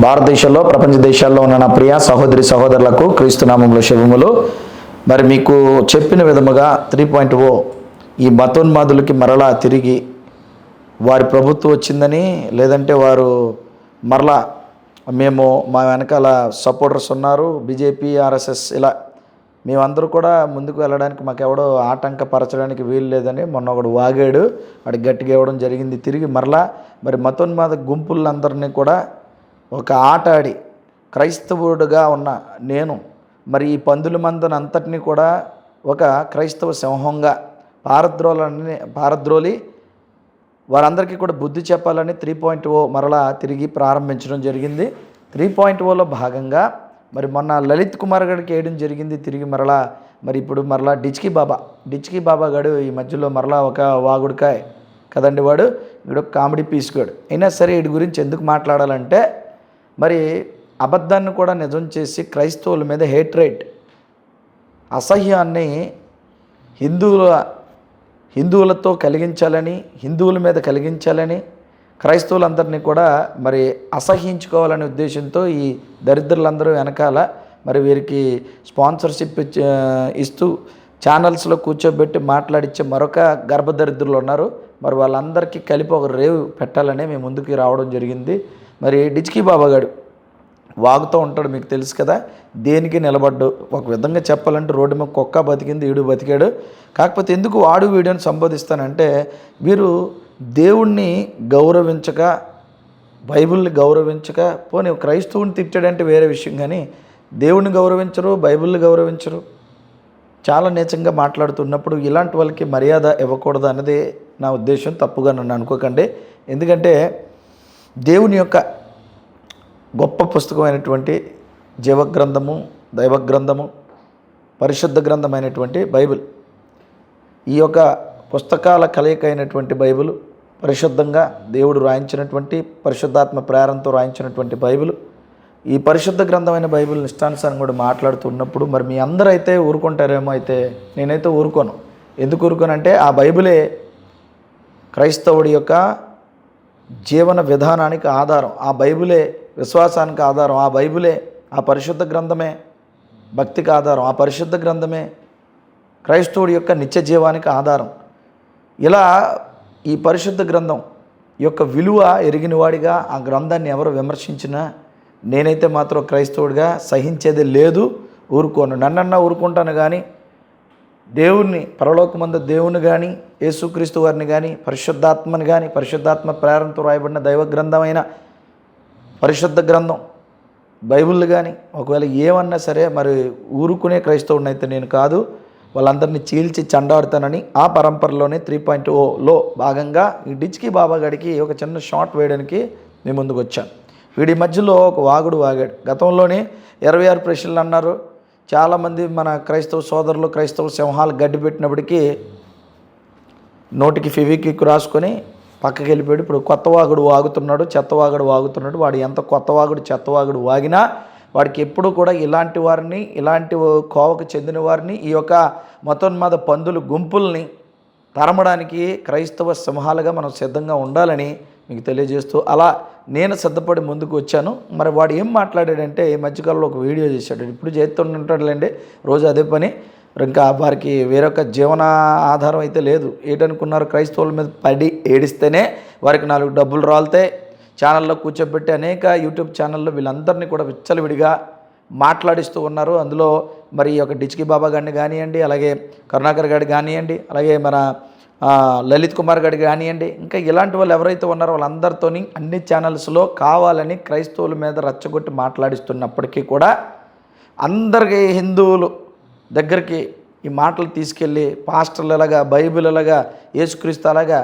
భారతదేశంలో ప్రపంచ దేశాల్లో ఉన్న నా ప్రియ సహోదరి సహోదరులకు క్రీస్తునామంలో శుభములు. మరి మీకు చెప్పిన విధముగా త్రీ పాయింట్ ఓ ఈ మతోన్మాదులకి మరలా తిరిగి వారి ప్రభుత్వం వచ్చిందని లేదంటే వారు మరలా మేము మా వెనకాల సపోర్టర్స్ ఉన్నారు బీజేపీ ఆర్ఎస్ఎస్ ఇలా మేమందరూ కూడా ముందుకు వెళ్ళడానికి మాకెవడో ఆటంకపరచడానికి వీలు లేదని మొన్న ఒకడు వాగాడు. వాడికి గట్టిగా ఇవ్వడం జరిగింది. తిరిగి మరలా మరి మతోన్మాద గుంపులందరినీ కూడా ఒక ఆట ఆడి క్రైస్తవుడుగా ఉన్న నేను మరి ఈ పందుల మందనంతటినీ కూడా ఒక క్రైస్తవ సింహంగా పారద్రోలని పారద్రోలి వారందరికీ కూడా బుద్ధి చెప్పాలని త్రీ పాయింట్ ఓ మరలా తిరిగి ప్రారంభించడం జరిగింది. త్రీ పాయింట్ ఓలో భాగంగా మరి మొన్న లలిత్ కుమార్ గడికి వేయడం జరిగింది తిరిగి మరలా మరి ఇప్పుడు మరలా డిచ్కి బాబా డిచ్కి బాబా గడు ఈ మధ్యలో మరలా ఒక వాగుడికాయ కదండి వాడు వీడు కామెడీ పీస్ గడు. అయినా సరే వీడి గురించి ఎందుకు మాట్లాడాలంటే మరి అబద్ధాన్ని కూడా నిజం చేసి క్రైస్తవుల మీద హేట్రేట్ అసహ్యాన్ని హిందువుల హిందువులతో కలిగించాలని హిందువుల మీద కలిగించాలని క్రైస్తవులందరినీ కూడా మరి అసహించుకోవాలనే ఉద్దేశంతో ఈ దరిద్రులందరూ వెనకాల మరి వీరికి స్పాన్సర్షిప్ ఇస్తూ ఛానల్స్లో కూర్చోబెట్టి మాట్లాడించే మరొక గర్భదరిద్రులు ఉన్నారు. మరి వాళ్ళందరికీ కలిపి ఒక రేవు పెట్టాలని మేము ముందుకు రావడం జరిగింది. మరి డిచ్కీ బాబా గారు వాగుతూ ఉంటాడు మీకు తెలుసు కదా దేనికి నిలబడ్డు? ఒక విధంగా చెప్పాలంటే రోడ్డు మీద కుక్క బతికింది ఈడు బతికాడు. కాకపోతే ఎందుకు వాడు వీడియోని సంబోధిస్తానంటే వీరు దేవుణ్ణి గౌరవించక బైబిల్ని గౌరవించక పోనీ క్రైస్తవుని తిట్టాడంటే వేరే విషయం కానీ దేవుణ్ణి గౌరవించరు బైబిల్ని గౌరవించరు. చాలా నీచంగా మాట్లాడుతున్నప్పుడు ఇలాంటి వాళ్ళకి మర్యాద ఇవ్వకూడదు అన్నది నా ఉద్దేశం. తప్పుగా నన్ను అనుకోకండి. ఎందుకంటే దేవుని యొక్క గొప్ప పుస్తకమైనటువంటి జీవగ్రంథము దైవగ్రంథము పరిశుద్ధ గ్రంథమైనటువంటి బైబిల్. ఈ యొక్క పుస్తకాల కలయిక అయినటువంటి బైబిల్ పరిశుద్ధంగా దేవుడు రాయించినటువంటి పరిశుద్ధాత్మ ప్రేరణతో రాయించినటువంటి బైబిల్. ఈ పరిశుద్ధ గ్రంథమైన బైబిల్ నిష్టానుసారం కూడా మాట్లాడుతున్నప్పుడు మరి మీ అందరూ అయితే ఊరుకుంటారేమో అయితే నేనైతే ఊరుకోను. ఎందుకు ఊరుకోనంటే ఆ బైబిలే క్రైస్తవుడి యొక్క జీవన విధానానికి ఆధారం ఆ బైబులే విశ్వాసానికి ఆధారం ఆ బైబులే ఆ పరిశుద్ధ గ్రంథమే భక్తికి ఆధారం ఆ పరిశుద్ధ గ్రంథమే క్రైస్తవుడి యొక్క నిత్య జీవానికి ఆధారం. ఇలా ఈ పరిశుద్ధ గ్రంథం యొక్క విలువ ఎరిగినవాడిగా ఆ గ్రంథాన్ని ఎవరు విమర్శించినా నేనైతే మాత్రం క్రైస్తవుడిగా సహించేది లేదు ఊరుకోను. నన్నన్నా ఊరుకుంటాను కానీ దేవుణ్ణి పరలోకమందు దేవుని కానీ యేసుక్రీస్తు వారిని కానీ పరిశుద్ధాత్మని కానీ పరిశుద్ధాత్మ ప్రేరణతో రాయబడిన దైవ గ్రంథమైన పరిశుద్ధ గ్రంథం బైబిల్ కానీ ఒకవేళ ఏమన్నా సరే మరి ఊరుకునే క్రైస్తవుడిని అయితే నేను కాదు. వాళ్ళందరినీ చీల్చి చండాడుతానని ఆ పరంపరలోనే త్రీ పాయింట్ ఓలో భాగంగా ఈ డిచ్కి బాబా గడికి ఒక చిన్న షార్ట్ వేయడానికి నేను ముందుకు వచ్చాను వీడి మధ్యలో ఒక వాగుడు వాగాడు. గతంలోనే ఇరవై ఆరు ప్రశ్నలు అన్నారు. చాలామంది మన క్రైస్తవ సోదరులు క్రైస్తవ సింహాలు గడ్డి పెట్టినప్పటికీ నోటికి ఫెవిక్విక్ రాసుకొని పక్కకి వెళ్ళిపోయాడు. ఇప్పుడు కొత్త వాగుడు వాగుతున్నాడు చెత్త వాగుడు వాగుతున్నాడు. వాడు ఎంత కొత్త వాగుడు చెత్త వాగుడు వాగినా వాడికి ఎప్పుడు కూడా ఇలాంటి వారిని ఇలాంటి కోవకు చెందిన వారిని ఈ యొక్క మతోన్మాద పందులు గుంపుల్ని తరమడానికి క్రైస్తవ సింహాలుగా మనం సిద్ధంగా ఉండాలని మీకు తెలియజేస్తూ అలా నేను సిద్ధపడి ముందుకు వచ్చాను. మరి వాడు ఏం మాట్లాడాడంటే ఈ మధ్యకాలంలో ఒక వీడియో చేశాడు. ఇప్పుడు చేస్తుంటాడులేండి రోజు అదే పని. ఇంకా వారికి వేరొక జీవన ఆధారం అయితే లేదు. ఏటనుకున్నారు? క్రైస్తవుల మీద పడి ఏడిస్తేనే వారికి నాలుగు డబ్బులు రాలితే ఛానల్లో కూర్చోబెట్టి అనేక యూట్యూబ్ ఛానల్లో వీళ్ళందరినీ కూడా విచ్చలవిడిగా మాట్లాడిస్తూ ఉన్నారు. అందులో మరి ఈ యొక్క డిచ్కి బాబా గారిని కానివ్వండి అలాగే కరుణాకర్ గారిని కానివ్వండి అలాగే మన లలిత్ కుమార్ గారి కానివ్వండి ఇంకా ఇలాంటి వాళ్ళు ఎవరైతే ఉన్నారో వాళ్ళందరితోని అన్ని ఛానల్స్లో కావాలని క్రైస్తవుల మీద రచ్చగొట్టి మాట్లాడిస్తున్నప్పటికీ కూడా అందరికీ హిందువులు దగ్గరికి ఈ మాటలు తీసుకెళ్ళి పాస్టర్లు ఎలాగా బైబిల్ ఎలాగా యేసుక్రీస్తు అలాగా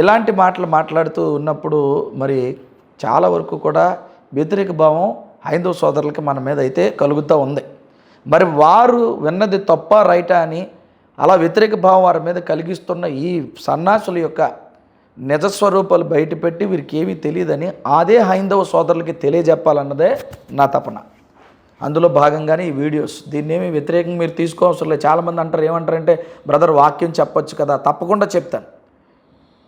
ఇలాంటి మాటలు మాట్లాడుతూ ఉన్నప్పుడు మరి చాలా వరకు కూడా వ్యతిరేక భావం హైందవ సోదరులకి మన మీద అయితే కలుగుతూ ఉంది. మరి వారు విన్నది తప్ప రైటా అని అలా వ్యతిరేక భావం వారి మీద కలిగిస్తున్న ఈ సన్నాసుల యొక్క నిజస్వరూపాలు బయటపెట్టి వీరికి ఏమీ తెలియదని అదే హైందవ సోదరులకి తెలియజెప్పాలన్నదే నా తపన. అందులో భాగంగానే ఈ వీడియోస్. దీన్ని ఏమి వ్యతిరేకంగా మీరు తీసుకోవసరం లేదు చాలామంది అంటారు ఏమంటారంటే బ్రదర్ వాక్యం చెప్పొచ్చు కదా. తప్పకుండా చెప్తాను.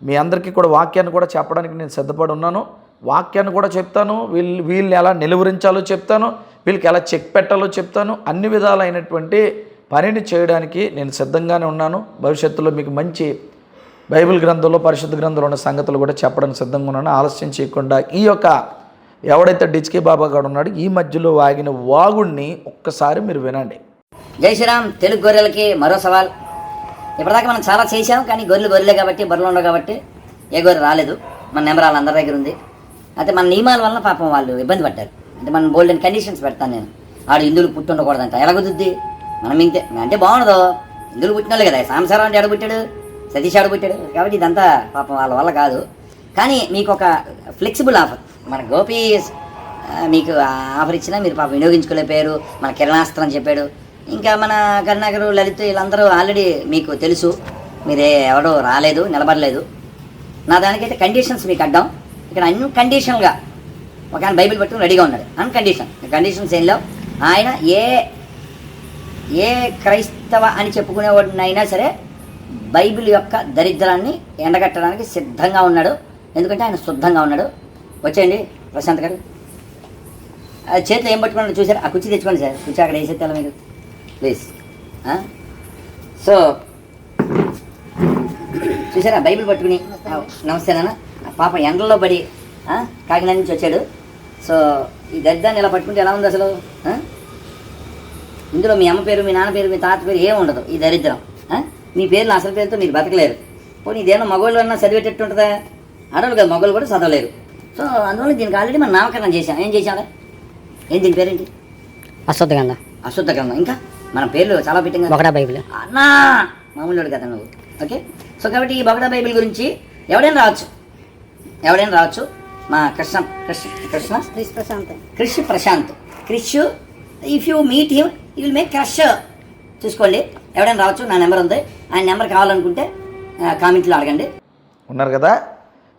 మీ అందరికీ కూడా వాక్యాన్ని కూడా చెప్పడానికి నేను సిద్ధపడి ఉన్నాను. వాక్యాన్ని కూడా చెప్తాను. వీళ్ళు వీళ్ళని ఎలా నిలువరించాలో చెప్తాను. వీళ్ళకి ఎలా చెక్ పెట్టాలో చెప్తాను. అన్ని విధాలైనటువంటి పనిని చేయడానికి నేను సిద్ధంగానే ఉన్నాను. భవిష్యత్తులో మీకు మంచి బైబిల్ గ్రంథంలో పరిశుద్ధ గ్రంథంలో ఉన్న సంగతులు కూడా చెప్పడానికి సిద్ధంగా ఉన్నాను. ఆలస్యం చేయకుండా ఈ యొక్క ఎవడైతే డిచ్కి బాబా గారు ఉన్నాడో ఈ మధ్యలో వాగిన వాగుడిని ఒక్కసారి మీరు వినండి. జై శ్రీరామ్. తెలుగు గొర్రెలకి మరో సవాల్. ఇప్పటిదాకా మనం చాలా చేశాం కానీ గొర్రెలు గొర్రెలే కాబట్టి బర్రెలు ఉండవు కాబట్టి ఏ గొర్రె రాలేదు. మన నెంబర్ వాళ్ళందరి దగ్గర ఉంది. అయితే మన నియమాల వలన పాపం వాళ్ళు ఇబ్బంది పడ్డారు. అంటే మనం బోల్డెన్ కండిషన్స్ పెడతాను నేను. ఆడు హిందువులు పుట్టి ఉండకూడదంట. ఎలా కుదుద్ది మనం ఇంతే అంటే బాగుండదు. ఇందులో పుట్టిన కదా. సాంసారం అంటే పుట్టాడు? సతీష్ ఆడు పుట్టాడు. కాబట్టి ఇదంతా పాపం వాళ్ళ వల్ల కాదు. కానీ మీకు ఒక ఫ్లెక్సిబుల్ ఆఫర్ మన గోపి ఆ, మీకు ఆఫర్ ఇచ్చినా మీరు పాపం వినియోగించుకోలేకపోయారు మన కిరణాస్త్రం చెప్పాడు. ఇంకా మన కరుణాకరు లలిత్ వీళ్ళందరూ ఆల్రెడీ మీకు తెలుసు. మీరే ఎవడో రాలేదు నిలబడలేదు. నా దానికైతే కండిషన్స్ మీకు అడ్డం. ఇక్కడ అన్కండిషనల్గా ఒక ఆయన బైబిల్ పట్టుకుని రెడీగా ఉన్నాడు. అన్కండిషన్ కండిషన్స్ ఏం లేవు. ఆయన ఏ ఏ క్రైస్తవ అని చెప్పుకునేవాడినైనా సరే బైబిల్ యొక్క దరిద్రాన్ని ఎండగట్టడానికి సిద్ధంగా ఉన్నాడు. ఎందుకంటే ఆయన శుద్ధంగా ఉన్నాడు. వచ్చేయండి ప్రశాంత్ గారు. ఆ చేతిలో ఏం పట్టుకున్నాడు చూసారు ఆ కుర్చీ తెచ్చుకోండి సార్. కుర్చీ అక్కడ వేసేస్తాను మీరు ప్లీజ్. సో చూసారా బైబిల్ పట్టుకుని నమస్తే నాన్న. పాప ఎండల్లో పడి కాకినాడ నుంచి వచ్చాడు. సో ఈ దరిద్రాన్ని ఇలా పట్టుకుంటే ఎలా ఉంది అసలు? ఇందులో మీ అమ్మ పేరు మీ నాన్న పేరు మీ తాత పేరు ఏం ఉండదు. ఈ దరిద్రం? మీ పేర్లు అసలు పేరుతో మీరు బతకలేరు. పోనీ ఇదేమో మగవాళ్ళు అన్నా చదివేటట్టు ఉంటుందా? ఆడవాళ్ళు కదా మగవాళ్ళు కూడా చదవలేరు. సో అందువల్ల దీనికి ఆల్రెడీ మనం నామకరణం చేశాం. ఏం చేశాం ఏం దీని పేరేంటి? అశ్వద్ధ గంధ అశుద్ధ గ్రంథం. ఇంకా? మన పేర్లు చాలా పెట్టింగ్ ఒకటా బైబిల్. అన్నా! మామూలు కదా నువ్వు. ఓకే? సో కాబట్టి ఈ బగడా బైబిల్ గురించి ఎవడైనా రావచ్చు. ఎవడైనా రావచ్చు. మా Krishna Krishna Krishna? Prashant. Krish Prashant. Krish if you meet him it will make crush చూసుకోండి. ఎవడైనా రావచ్చు నా నెంబర్ ఉంది. ఆయన నెంబర్ కావాలనుకుంటే కామెంట్లో అడగండి. ఉన్నారు కదా?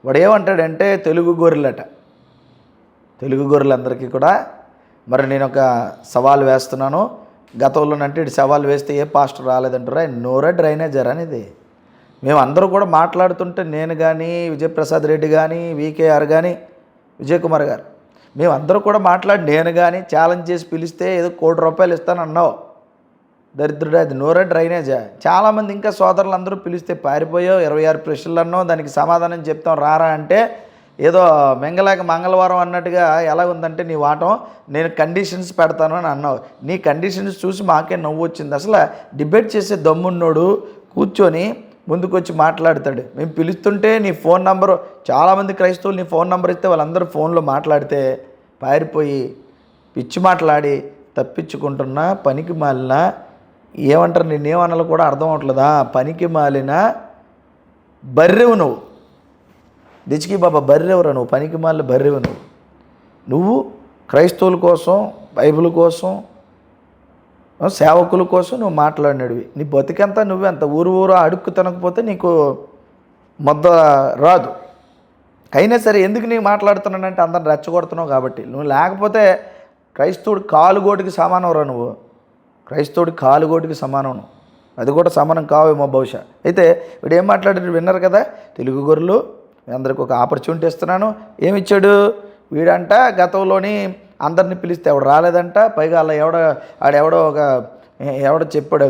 వాడు ఏమంటాడంటే తెలుగు గొర్రెలట. తెలుగు గొర్రెలందరికీ కూడా మరి నేను ఒక సవాల్ వేస్తున్నాను. గతంలోనంటే ఇటు సవాల్ వేస్తే ఏ పాస్టర్ రాలేదంటారా. నోరా డ్రైనేజర్ అనేది మేము అందరూ కూడా మాట్లాడుతుంటే నేను కానీ విజయప్రసాద్ రెడ్డి కానీ వికేఆర్ కానీ విజయ్ కుమార్ గారు మేము అందరూ కూడా మాట్లాడి నేను కానీ ఛాలెంజ్ చేసి పిలిస్తే ఏదో కోటి రూపాయలు ఇస్తాను అన్నావు. దరిద్రుడు అది నోరే డ్రైనేజా? చాలామంది ఇంకా సోదరులు అందరూ పిలిస్తే పారిపోయావు ఇరవై ఆరు ప్రశ్నలు అన్నావు దానికి సమాధానం చెప్తాం రారా అంటే ఏదో మెంగలేక మంగళవారం అన్నట్టుగా ఎలా ఉందంటే నీ వాటం నేను కండిషన్స్ పెడతాను అని అన్నావు. నీ కండిషన్స్ చూసి మాకే నవ్వు వచ్చింది. అసలు డిబేట్ చేసే దమ్మున్నోడు కూర్చొని ముందుకొచ్చి మాట్లాడతాడు. మేము పిలుస్తుంటే నీ ఫోన్ నంబర్ చాలామంది క్రైస్తవులు నీ ఫోన్ నంబర్ ఇస్తే వాళ్ళందరూ ఫోన్లో మాట్లాడితే పారిపోయి పిచ్చి మాట్లాడి తప్పించుకుంటున్న పనికి మాలిన ఏమంటారు? నిన్నేమనాలో కూడా అర్థం అవట్లేదా? పనికి మాలిన బర్రెవు నువ్వు. దిచికి బాబా బర్రెవరా నువ్వు? పనికి మాలిన బర్రెవు నువ్వు. నువ్వు క్రైస్తవుల కోసం బైబిల్ కోసం సేవకుల కోసం నువ్వు మాట్లాడినడివి నీ బతికంతా నువ్వెంత ఊరు ఊరు అడుక్కు తినకపోతే నీకు మొద్ద రాదు. అయినా సరే ఎందుకు నీకు మాట్లాడుతున్నానంటే అందరిని రెచ్చగొడుతున్నావు కాబట్టి. నువ్వు లేకపోతే క్రైస్తవుడు కాలుగోటికి సమానం రా నువ్వు. క్రైస్తవుడి కాలుగోటికి సమానం నువ్వు. అది కూడా సమానం కావేమో బహుశా. అయితే వీడు ఏం మాట్లాడారు విన్నారు కదా? తెలుగు గొర్రెలు మీ అందరికి ఒక ఆపర్చునిటీ ఇస్తున్నాను. ఏమిచ్చాడు? వీడంట గతంలోని అందరిని పిలిస్తే ఎవడు రాలేదంట పైగా అలా ఎవడ ఆడెవడో ఒక ఎవడో చెప్పాడు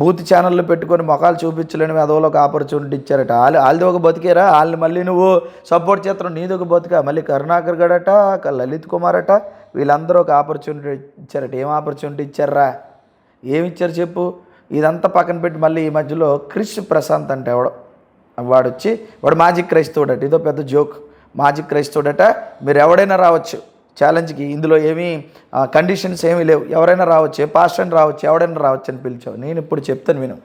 బూత్ ఛానళ్ళు పెట్టుకొని మొఖాలు చూపించలేని అదోలో ఒక ఆపర్చునిటీ ఇచ్చారట. వాళ్ళు వాళ్ళది ఒక బతికేరా? వాళ్ళని మళ్ళీ నువ్వు సపోర్ట్ చేస్తున్నావు నీది ఒక బతుక? మళ్ళీ కరుణాకర్ గడట లలిత్ కుమార్ అట వీళ్ళందరూ ఒక ఆపర్చునిటీ ఇచ్చారట. ఏం ఆపర్చునిటీ ఇచ్చారా? ఏమి ఇచ్చారు చెప్పు? ఇదంతా పక్కన పెట్టి మళ్ళీ ఈ మధ్యలో క్రిష్ ప్రశాంత్ అంటే ఎవడో. వాడు వచ్చి వాడు మాజీ క్రైస్తవుడట ఇదో పెద్ద జోక్. మాజీ క్రైస్తవుడట మీరు ఎవడైనా రావచ్చు. ఛాలెంజ్కి ఇందులో ఏమీ కండిషన్స్ ఏమీ లేవు. ఎవరైనా రావచ్చు ఏ పాస్టర్ రావచ్చు ఎవడైనా రావచ్చు అని పిలిచావు. నేను ఇప్పుడు చెప్తాను విను.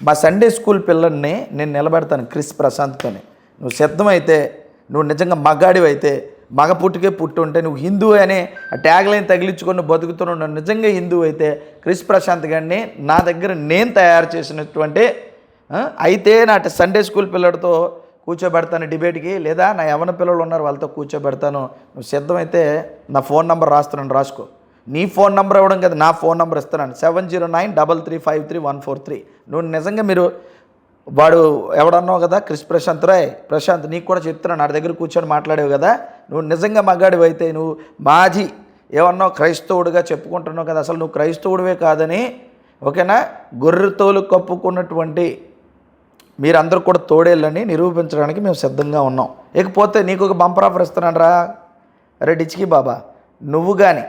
మా సండే స్కూల్ పిల్లల్ని నేను నిలబెడతాను క్రిస్ ప్రశాంత్తోని. నువ్వు సిద్ధమైతే నువ్వు నిజంగా మగాడివైతే మగ పుట్టుకే పుట్టు ఉంటే నువ్వు హిందూ అనే ఆ ట్యాగ్ లైన్ తగిలించుకొని నువ్వు బతుకుతున్నావు నిజంగా హిందూ అయితే క్రిస్ ప్రశాంత్ గారిని నా దగ్గర నేను తయారు చేసినటువంటి అయితే నా సండే స్కూల్ పిల్లడితో కూర్చోబెడతాను డిబేట్కి లేదా నా యవన పిల్లలు ఉన్నారు వాళ్ళతో కూర్చోబెడతాను. నువ్వు సిద్ధమైతే నా ఫోన్ నెంబర్ రాస్తున్నాను రాసుకో. నీ ఫోన్ నెంబర్ ఇవ్వడం కదా నా ఫోన్ నెంబర్ ఇస్తున్నాను. Seven zero nine double three five three one four three. నువ్వు నిజంగా మీరు వాడు ఎవడన్నావు కదా? క్రిస్ ప్రశాంత్ రాయ్ ప్రశాంత్ నీకు కూడా చెప్తున్నాను నా దగ్గర కూర్చొని మాట్లాడేవు కదా? నువ్వు నిజంగా మగాడివి అయితే నువ్వు మాజీ ఏమన్నావు? క్రైస్తవుడిగా చెప్పుకుంటున్నావు కదా? అసలు నువ్వు క్రైస్తవుడివే కాదని ఓకేనా? గొర్రె తోలు కప్పుకున్నటువంటి మీరందరూ కూడా తోడేళ్ళని నిరూపించడానికి మేము సిద్ధంగా ఉన్నాం. ఇకపోతే నీకు ఒక బంపర్ ఆఫర్ ఇస్తున్నాను రా అరే డిచ్కి బాబా నువ్వు కానీ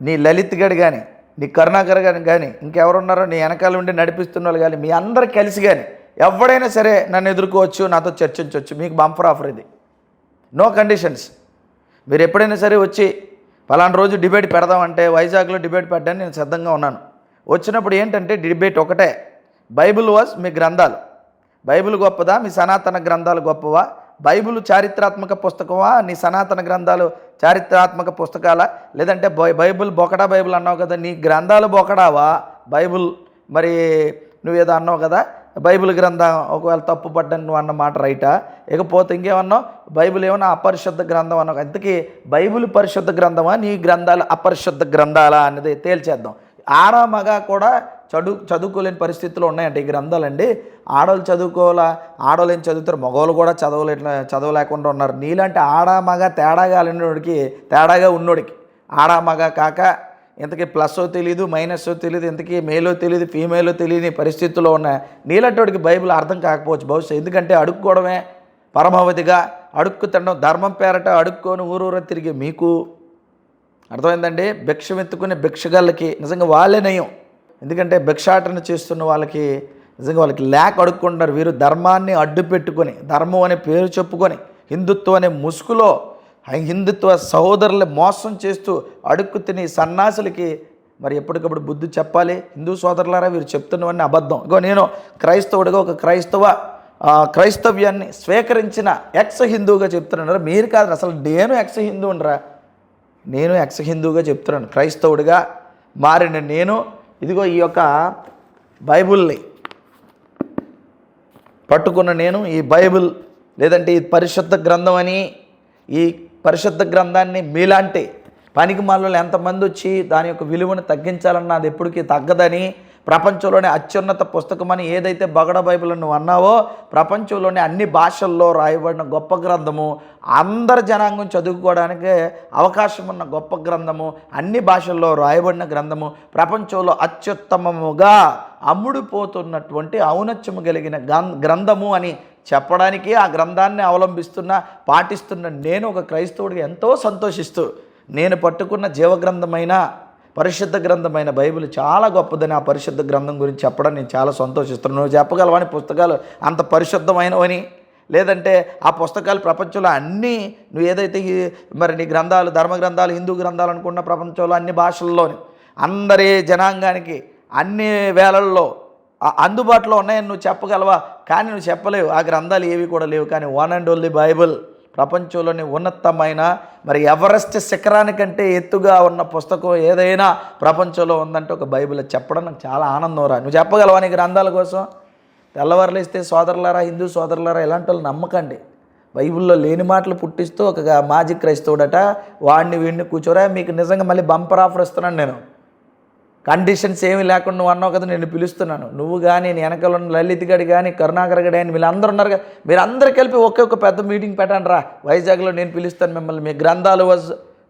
నీ లలిత్ గడ్ కానీ నీ కరుణాకర్ గారు కానీ ఇంకెవరున్నారో నీ వెనకాల ఉండి నడిపిస్తున్న వాళ్ళు కానీ మీ అందరు కలిసి కానీ ఎవడైనా సరే నన్ను ఎదుర్కోవచ్చు నాతో చర్చించవచ్చు మీకు బంపర్ ఆఫర్ ఇది. No conditions. మీరు ఎప్పుడైనా సరే వచ్చి పలానా రోజు డిబేట్ పెడదామంటే వైజాగ్లో డిబేట్ పెట్టడానికి నేను సిద్ధంగా ఉన్నాను. వచ్చినప్పుడు ఏంటంటే డిబేట్ ఒకటే. బైబిల్ వాజ్ మీ గ్రంథాలు. బైబిల్ గొప్పదా? మీ సనాతన గ్రంథాలు గొప్పవా? బైబిల్ చారిత్రాత్మక పుస్తకమా? నీ సనాతన గ్రంథాలు చారిత్రాత్మక పుస్తకాలా? లేదంటే బై- బైబిల్ బొకడా బైబిల్ అన్నావు కదా నీ గ్రంథాలు బొకడావా? బైబిల్ మరి నువ్వేదో అన్నావు కదా బైబిల్ గ్రంథం ఒకవేళ తప్పు పడ్డాను నువ్వు అన్న మాట రైటా? ఇకపోతే ఇంకేమన్నావు? బైబిల్ ఏమన్నా అపరిశుద్ధ గ్రంథం అన్నావు? ఇంతకీ బైబిల్ పరిశుద్ధ గ్రంథమా? నీ గ్రంథాలు అపరిశుద్ధ గ్రంథాలా? అనేది తేల్చేద్దాం. ఆడ మగ కూడా చదువు చదువుకోలేని పరిస్థితులు ఉన్నాయంటే ఈ గ్రంథాలండి. ఆడవాళ్ళు చదువుకోవాలా? ఆడవాళ్ళు ఏం చదువుతారు? మగవాళ్ళు కూడా చదవలే చదవలేకుండా ఉన్నారు. నీలాంటి ఆడ మగ తేడాగా లేనివాడికి తేడాగా ఉన్నోడికి ఆడ మగ కాక ఇంతకీ ప్లస్ తెలియదు మైనస్ తెలియదు ఇంతకీ మేలో తెలియదు ఫీమేలో తెలియని పరిస్థితుల్లో ఉన్న నీలాంటివాడికి బైబిల్ అర్థం కాకపోవచ్చు బహుశా ఎందుకంటే అడుక్కోవడమే పరమావధిగా అడుక్కు తినడం ధర్మం పేరట అడుక్కొని ఊరూర తిరిగి మీకు. అర్థమైందండి? భిక్ష ఎత్తుకునే భిక్షగాళ్ళకి నిజంగా వాళ్ళే నయం. ఎందుకంటే భిక్షాటన చేస్తున్న వాళ్ళకి నిజంగా వాళ్ళకి లేక అడుక్కుంటారు వీరు ధర్మాన్ని అడ్డు పెట్టుకొని ధర్మం అనే పేరు చెప్పుకొని హిందుత్వం అనే ముసుగులో హిందుత్వ సహోదరులు మోసం చేస్తూ అడుక్కు తిని సన్నాసులకి మరి ఎప్పటికప్పుడు బుద్ధి చెప్పాలి? హిందూ సోదరులారా వీరు చెప్తున్నవన్నీ అబద్ధం. ఇగో నేను క్రైస్తవుడిగా ఒక క్రైస్తవ క్రైస్తవ్యాన్ని స్వీకరించిన ఎక్స్ హిందువుగా చెప్తున్నాను. మీరు కాదు అసలు నేను ఎక్స్ హిందువునరా? నేను ఎక్స్ హిందువుగా చెప్తున్నాను. క్రైస్తవుడిగా మారిన నేను ఇదిగో ఈ యొక్క బైబిల్ని పట్టుకున్న నేను ఈ బైబిల్ లేదంటే ఈ పరిశుద్ధ గ్రంథం అని ఈ పరిశుద్ధ గ్రంథాన్ని మీలాంటి పనికి మాలలో ఎంతమంది వచ్చి దాని యొక్క విలువను తగ్గించాలన్న అది ఎప్పటికీ తగ్గదని ప్రపంచంలోనే అత్యున్నత పుస్తకం అని ఏదైతే బగడ బైబిల్ నువ్వు అన్నావో ప్రపంచంలోనే అన్ని భాషల్లో రాయబడిన గొప్ప గ్రంథము అందరి జనాంగం చదువుకోవడానికి అవకాశం ఉన్న గొప్ప గ్రంథము అన్ని భాషల్లో రాయబడిన గ్రంథము ప్రపంచంలో అత్యుత్తమముగా అమ్ముడుపోతున్నటువంటి ఔనత్యము కలిగిన గ్రం- గ్రంథము అని చెప్పడానికి ఆ గ్రంథాన్ని అవలంబిస్తున్న పాటిస్తున్న నేను ఒక క్రైస్తవుడిగా ఎంతో సంతోషిస్తూ నేను పట్టుకున్న జీవగ్రంథమైన పరిశుద్ధ గ్రంథమైన బైబిల్ చాలా గొప్పదని ఆ పరిశుద్ధ గ్రంథం గురించి చెప్పడం నేను చాలా సంతోషిస్తున్నాను. నువ్వు చెప్పగలవని పుస్తకాలు? అంత పరిశుద్ధమైనవని? లేదంటే ఆ పుస్తకాలు ప్రపంచంలో అన్నీ నువ్వు ఏదైతే ఈ మరి నీ గ్రంథాలు ధర్మ గ్రంథాలు హిందూ గ్రంథాలు అనుకున్న ప్రపంచంలో అన్ని భాషల్లోని అందరి జనాంగానికి అన్ని వేళల్లో అందుబాటులో ఉన్నాయని నువ్వు చెప్పగలవా? కానీ నువ్వు చెప్పలేవు. ఆ గ్రంథాలు ఏవి కూడా లేవు. కానీ వన్ అండ్ ఓన్లీ బైబిల్ ప్రపంచంలోని ఉన్నతమైన మరి ఎవరెస్ట్ శిఖరానికంటే ఎత్తుగా ఉన్న పుస్తకం ఏదైనా ప్రపంచంలో ఉందంటే ఒక బైబిల్ చెప్పడం నాకు చాలా ఆనందం రా. నువ్వు చెప్పగలవా నీ గ్రంథాల కోసం? తెల్లవారులు ఇస్తే సోదరులారా హిందూ సోదరులారా ఇలాంటి వాళ్ళు నమ్మకండి. బైబిల్లో లేని మాటలు పుట్టిస్తూ ఒక మాజీ క్రైస్తవుడట వాడిని వీడిని కూర్చోరా మీకు నిజంగా మళ్ళీ బంపర్ ఆఫర్ ఇస్తున్నాను నేను. కండిషన్స్ ఏమీ లేకుండా నువ్వు అన్నావు కదా నేను పిలుస్తున్నాను. నువ్వు కానీ నేను వెనకాల ఉన్న లలిత్ గడి కానీ కరుణాకర్ గడి కానీ వీళ్ళందరూ ఉన్నారు కదా. మీరు అందరు కలిపి ఒకే ఒక పెద్ద మీటింగ్ పెట్టండి రా. వైజాగ్లో నేను పిలుస్తాను మిమ్మల్ని. మీ గ్రంథాలు వజ్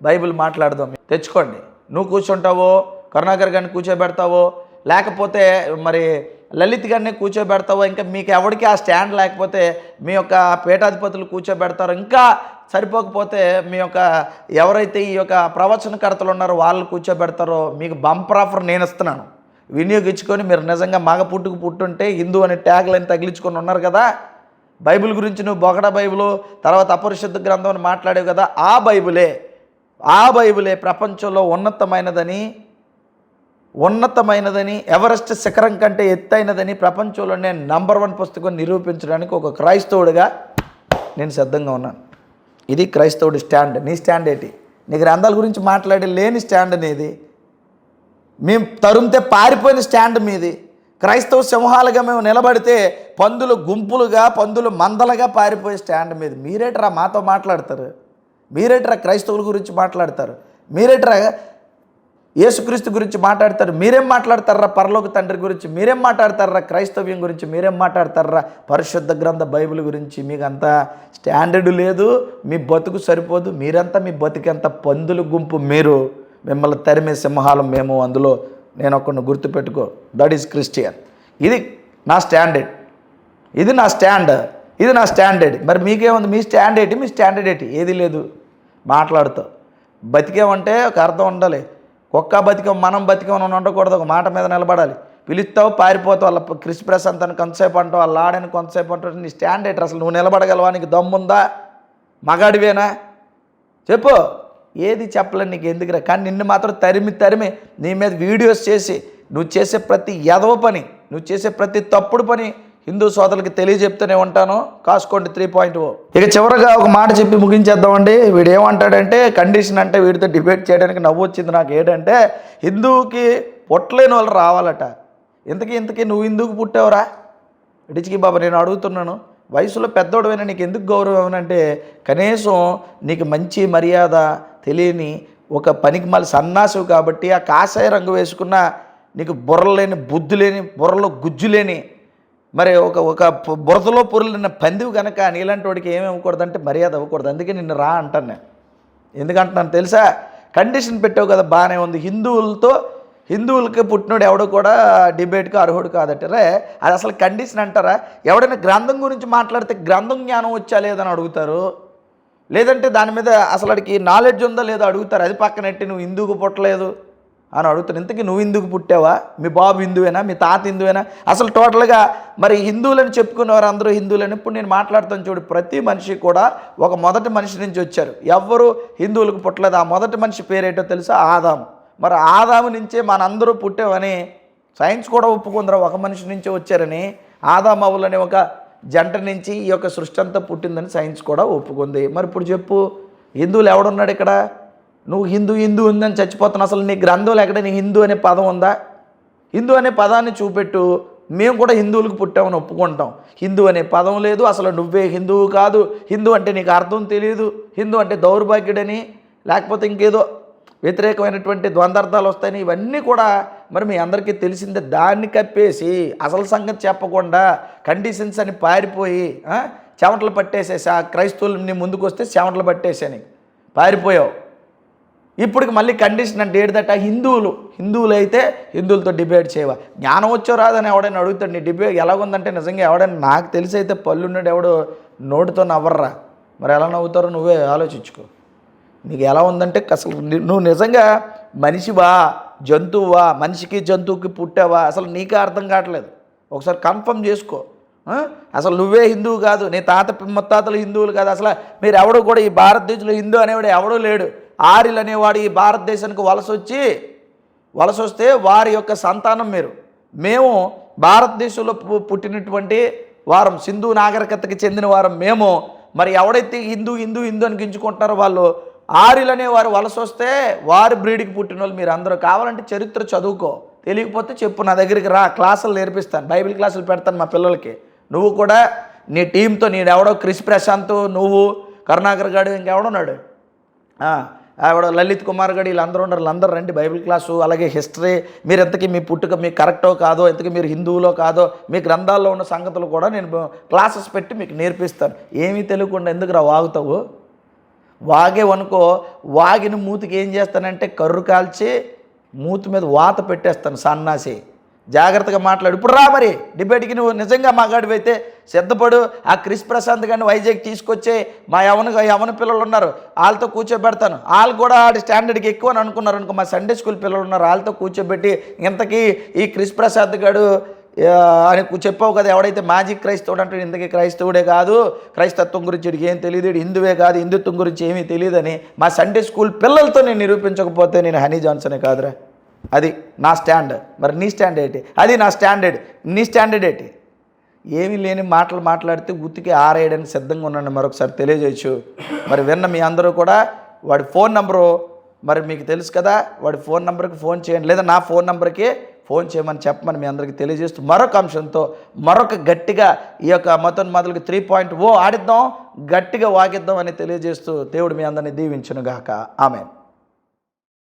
బైబిల్ మాట్లాడదాం. తెచ్చుకోండి. నువ్వు కూర్చుంటావో కరుణాకర్ గారిని కూర్చోబెడతావో లేకపోతే మరి లలిత్ గారిని కూర్చోబెడతావో ఇంకా మీకు ఎవరికి ఆ స్టాండ్ లేకపోతే మీ యొక్క పీఠాధిపతులు కూర్చోబెడతారు ఇంకా సరిపోకపోతే మీ యొక్క ఎవరైతే ఈ యొక్క ప్రవచనకర్తలు ఉన్నారో వాళ్ళు కూర్చోబెడతారో మీకు బంపర్ ఆఫర్ నేను ఇస్తున్నాను. వినియోగించుకొని మీరు నిజంగా మగ పుట్టుకు పుట్టుంటే హిందూ అనే ట్యాగ్ లైన్ తగిలించుకొని ఉన్నారు కదా? బైబిల్ గురించి నువ్వు బొగడ బైబిల్ తర్వాత అపరిశుద్ధ గ్రంథం అని మాట్లాడేవు కదా? ఆ బైబిలే ఆ బైబిలే ప్రపంచంలో ఉన్నతమైనదని ఉన్నతమైనదని ఎవరెస్ట్ శిఖరం కంటే ఎత్తైనదని ప్రపంచంలోనే నంబర్ వన్ పుస్తకం నిరూపించడానికి ఒక క్రైస్తవుడిగా నేను సిద్ధంగా ఉన్నాను. ఇది క్రైస్తవుడి స్టాండ్ నీ స్టాండ్ ఏంటి? నీ గ్రంథాల గురించి మాట్లాడే లేని స్టాండ్ నీది. మేము తరుమితే పారిపోయిన స్టాండ్ మీది. క్రైస్తవ సింహాలుగా మేము నిలబడితే పందులు గుంపులుగా పందులు మందలుగా పారిపోయే స్టాండ్ మీద. మీరేట్రా మాతో మాట్లాడతారు? మీరేట్రా క్రైస్తవుల గురించి మాట్లాడతారు? మీరేట్రా యేసుక్రీస్తు గురించి మాట్లాడతారు. మీరేం మాట్లాడతారా? పరలోక తండ్రి గురించి మీరేం మాట్లాడతారా? క్రైస్తవ్యం గురించి మీరేం మాట్లాడతారా? పరిశుద్ధ గ్రంథ బైబిల్ గురించి మీకు అంత స్టాండర్డ్ లేదు. మీ బతుకు సరిపోదు. మీరంతా మీ బతుకంత పందుల గుంపు మీరు. మిమ్మల్ని తరిమే సింహాలం మేము అందులో. నేను ఒకరిని గుర్తుపెట్టుకో. That is Christian. ఇది నా స్టాండర్డ్. ఇది నా స్టాండ్. ఇది నా స్టాండర్డ్. మరి మీకేముంది? మీ స్టాండ్ ఏంటి? మీ స్టాండర్డ్ ఏంటి? ఏది లేదు. మాట్లాడుతావు. బతికేమంటే ఒక అర్థం ఉండాలి. ఒక్క బతికం మనం బతికమని ఉండకూడదు. ఒక మాట మీద నిలబడాలి. పిలుస్తావు పారిపోతావు వాళ్ళ క్రిస్ ప్రశాంత్ అని కొంతసేపు అంటావు వాళ్ళ ఆడని కొంతసేపు అంటావు నీ స్టాండ్ ఏంటి అసలు నువ్వు నిలబడగలవా? నీకు దమ్ముందా? మగాడివేనా? చెప్పు. ఏది చెప్పలేను నీకు ఎందుకురా? కానీ నిన్ను మాత్రం తరిమి తరిమి నీ మీద వీడియోస్ చేసి నువ్వు చేసే ప్రతి ఎదవ పని నువ్వు చేసే ప్రతి తప్పుడు పని హిందూ సోదరులకి తెలియజెప్తూనే ఉంటాను. కాసుకోండి త్రీ పాయింట్ ఓ. ఇక చివరగా ఒక మాట చెప్పి ముగించేద్దామండి. వీడు ఏమంటాడంటే కండిషన్ అంటే వీడితో డిబేట్ చేయడానికి నవ్వు వచ్చింది నాకు. ఏంటంటే హిందువుకి పొట్టలేని వాళ్ళు రావాలట. ఇంతకీ ఇంతకీ నువ్వు హిందువుకి పుట్టావురా? డిచికి బాబా నేను అడుగుతున్నాను. వయసులో పెద్దోడమైనా నీకు ఎందుకు గౌరవం అంటే కనీసం నీకు మంచి మర్యాద తెలియని ఒక పనికి మళ్ళీ సన్నాసివి కాబట్టి ఆ కాషాయ రంగు వేసుకున్న నీకు బుర్రలేని బుద్ధి లేని బుర్రలో గుజ్జు లేని మరి ఒక ఒక బురదలో పొరులిన పందివి కనుక నీలాంటి వాడికి ఏమి అంటే మర్యాద ఇవ్వకూడదు అందుకే నిన్ను రా అంటాను నేను. ఎందుకంటున్నాను తెలుసా? కండిషన్ పెట్టావు కదా బాగానే ఉంది. హిందువులతో హిందువులకి పుట్టినోడు ఎవడు కూడా డిబేట్కి అర్హుడు కాదట. రే అది అసలు కండిషన్ అంటారా? ఎవడైనా గ్రంథం గురించి మాట్లాడితే గ్రంథం జ్ఞానం వచ్చా లేదని అడుగుతారు? లేదంటే దాని మీద అసలు నాలెడ్జ్ ఉందా లేదో అడుగుతారు? అది పక్కనెట్టి నువ్వు హిందువుకు పుట్టలేదు. అని అడుగుతాను ఇంతకీ నువ్వు హిందువుకు పుట్టావా? మీ బాబు హిందువేనా? మీ తాత హిందువేనా? అసలు టోటల్గా మరి హిందువులని చెప్పుకునేవారు అందరూ హిందువులని? ఇప్పుడు నేను మాట్లాడుతాను చూడు. ప్రతి మనిషి కూడా ఒక మొదటి మనిషి నుంచి వచ్చారు. ఎవ్వరు హిందువులకు పుట్టలేదు. ఆ మొదటి మనిషి పేరేటో తెలుసా? ఆదాము మరి ఆదాము నుంచే మనందరూ పుట్టామని సైన్స్ కూడా ఒప్పుకుందరా? ఒక మనిషి నుంచే వచ్చారని. ఆదామవులు అనే ఒక జంట నుంచి ఈ యొక్క సృష్టి అంతా పుట్టిందని సైన్స్ కూడా ఒప్పుకుంది. మరి ఇప్పుడు చెప్పు హిందువులు ఎవడున్నాడు ఇక్కడ? నువ్వు హిందూ హిందూ ఉందని చచ్చిపోతున్నావు అసలు నీ గ్రంథంలో ఎక్కడ నీ హిందూ అనే పదం ఉందా? హిందూ అనే పదాన్ని చూపెట్టు. మేము కూడా హిందువులకు పుట్టామని ఒప్పుకుంటాం. హిందూ అనే పదం లేదు అసలు నువ్వే హిందువు కాదు. హిందూ అంటే నీకు అర్థం తెలియదు హిందూ అంటే దౌర్భాగ్యుడని లేకపోతే ఇంకేదో వ్యతిరేకమైనటువంటి ద్వంద్వార్థాలు వస్తాయని ఇవన్నీ కూడా మరి మీ అందరికీ తెలిసిందే. దాన్ని కప్పేసి అసలు సంగతి చెప్పకుండా కండిషన్స్ అని పారిపోయి చెమటలు పట్టేసేసి ఆ క్రైస్తవులని ముందుకు వస్తే చెమటలు పట్టేసాని పారిపోయావు. ఇప్పటికి మళ్ళీ కండిషన్ అంటే ఏంటంటే హిందువులు హిందువులు అయితే హిందువులతో డిబేట్ చేయవా? జ్ఞానం వచ్చో రాదని ఎవడైనా అడుగుతాడు నీ డిబేట్ ఎలాగుందంటే నిజంగా ఎవడైనా నాకు తెలిసి అయితే పళ్ళున్నాడు ఎవడు నోటితో నవ్వర్రా. మరి ఎలా నవ్వుతారో నువ్వే ఆలోచించుకో. నీకు ఎలా ఉందంటే అసలు నువ్వు నిజంగా మనిషివా? జంతువువా? మనిషికి జంతువుకి పుట్టావా? అసలు నీకే అర్థం కావట్లేదు. ఒకసారి కన్ఫర్మ్ చేసుకో. అసలు నువ్వే హిందువు కాదు నీ తాత ముత్తాతలు హిందువులు కాదు. అసలు మీరు ఎవడు కూడా ఈ భారతదేశంలో హిందూ అనేవాడు ఎవడూ లేడు. ఆర్యులు అనేవాడు ఈ భారతదేశానికి వలస వచ్చి వలస వస్తే వారి యొక్క సంతానం మీరు. మేము భారతదేశంలో పు- పుట్టినటువంటి వారం సింధు నాగరికతకి చెందిన వారం మేము. మరి ఎవడైతే హిందూ హిందూ హిందూ అని గించుకుంటున్నారో వాళ్ళు ఆర్యులు అనేవారు వలస వస్తే వారి బ్రీడ్కి పుట్టిన వాళ్ళు మీరు అందరూ కావాలంటే చరిత్ర చదువుకో. తెలియకపోతే చెప్పు నా దగ్గరికి రా క్లాసులు నేర్పిస్తాను బైబిల్ క్లాసులు పెడతాను మా పిల్లలకి. నువ్వు కూడా నీ టీంతో నేను ఎవడో క్రిష్ ప్రశాంత్ నువ్వు కరుణాకర్ గాడు ఇంకెవడున్నాడు ఆవిడ లలిత్ కుమార్ గడి వీళ్ళందరూ ఉన్నారు అందరూ రండి బైబిల్ క్లాసు అలాగే హిస్టరీ. మీరు ఎంతకీ మీ పుట్టుక మీకు కరెక్టో కాదో ఎంతకీ మీరు హిందువులో కాదో మీ గ్రంథాల్లో ఉన్న సంగతులు కూడా నేను క్లాసెస్ పెట్టి మీకు నేర్పిస్తాను. ఏమీ తెలియకుండా ఎందుకు రా వాగుతావు వాగేవనుకో వాగిన మూతికి ఏం చేస్తానంటే కర్రు కాల్చి మూతి మీద వాత పెట్టేస్తాను సన్నాసి. జాగ్రత్తగా మాట్లాడు. ఇప్పుడు రా మరి డిబేట్కి నువ్వు నిజంగా మాగాడివైతే సిద్ధపడు. ఆ క్రిస్ ప్రశాంత్ గారిని వైజాగ్ తీసుకొచ్చే మా యవన యవన పిల్లలు ఉన్నారు. వాళ్ళతో కూర్చోబెడతాను. వాళ్ళు కూడా ఆడి స్టాండర్డ్కి ఎక్కువ అని అనుకున్నారు అనుకో మా సండే స్కూల్ పిల్లలు ఉన్నారు. వాళ్ళతో కూర్చోబెట్టి ఇంతకీ ఈ క్రిస్ ప్రసాద్ గారు అని చెప్పావు కదా ఎవడైతే మాజీ క్రైస్తవుడు అంటే ఇంతకీ క్రైస్తవుడే కాదు. క్రైస్తత్వం గురించి వీడికి ఏం తెలియదు హిందువే కాదు హిందుత్వం గురించి ఏమీ తెలియదని మా సండే స్కూల్ పిల్లలతో నేను నిరూపించకపోతే నేను హనీ జాన్సనే కాదురా. అది నా స్టాండ్. మరి నీ స్టాండ్ ఏంటి? అది నా స్టాండర్డ్ నీ స్టాండర్డ్ ఏంటి? ఏమీ లేని మాటలు మాట్లాడితే ఉతికి ఆరేయడానికి సిద్ధంగా ఉన్నాను. మరొకసారి తెలియజేయచ్చు. మరి విన్న మీ అందరూ కూడా వాడి ఫోన్ నెంబరు మరి మీకు తెలుసు కదా వాడి ఫోన్ నెంబర్కి ఫోన్ చేయండి. లేదా నా ఫోన్ నెంబర్కి ఫోన్ చేయమని చెప్పమని మీ అందరికీ తెలియజేస్తూ మరొక అంశంతో మరొక గట్టిగా ఈ యొక్క మతోన్మాదులకు త్రీ పాయింట్ ఓ ఆడిద్దాం గట్టిగా వాగిద్దాం అని తెలియజేస్తూ దేవుడు మీ అందరినీ దీవించునుగాక. ఆమె